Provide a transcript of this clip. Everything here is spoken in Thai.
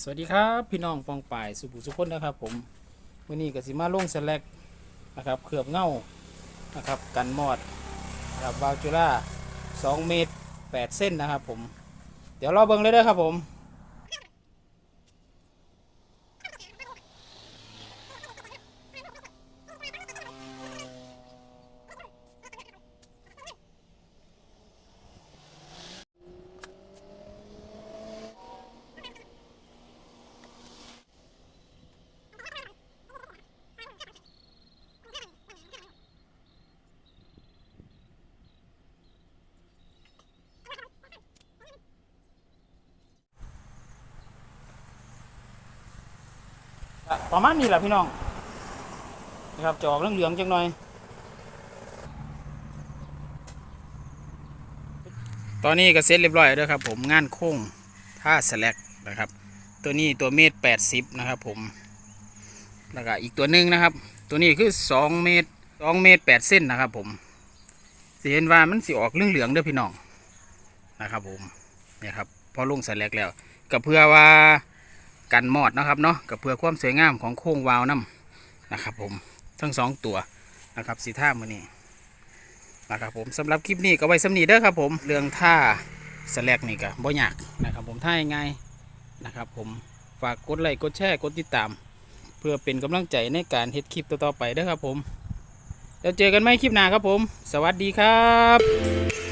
สวัสดีครับพี่น้องปองป่ายสุบุสุคนนะครับ ผมวันนี้กสิมาลงสแลกนะครับเคลือบเงานะครับ กันมอดนะครับวาลจูล่า2เมตร8เส้นนะครับ ผม เดี๋ยวรอเบิ่งเลยเด้อครับผม ประมาณนี้แหละพี่น้องนะครับจะออกเหลืองๆจังหน่อย ตอนนี้ก็เสร็จเรียบร้อยแล้วครับ ผมงานโค้งท่าสแลกนะครับ ตัวนี้ตัวเมตรแปดสิบนะครับ ผมแล้วก็อีกตัวหนึ่งนะครับ ตัวนี้คือสองเมตรสองเมตรแปดเส้นนะครับ ผมสิเห็นว่ามันสิออกเหลืองๆเด้อพี่น้องนะครับ ผมเนี่ยครับพอลงสแลกแล้วก็เพื่อว่า กันมอดนะครับเนาะกับเพื่อความสวยงามของโค้งวาวน้ำนะครับ ผมทั้งสองตัวนะครับสีท่ามือนี้นะครับผมสำหรับคลิปนี้ก็ไว้สำนีเด้อครับ ผมเรื่องท่าสแลกนี่ก็บ่ยากนะครับ ผมท่าง่ายๆนะครับ ผมฝากกดไลค์กดแชร์กดติดตาม เพื่อเป็นกำลังใจในการเฮ็ดคลิปต่อๆไปเด้อครับ ผมแล้วเจอกันไหมคลิปหน้าครับผม สวัสดีครับ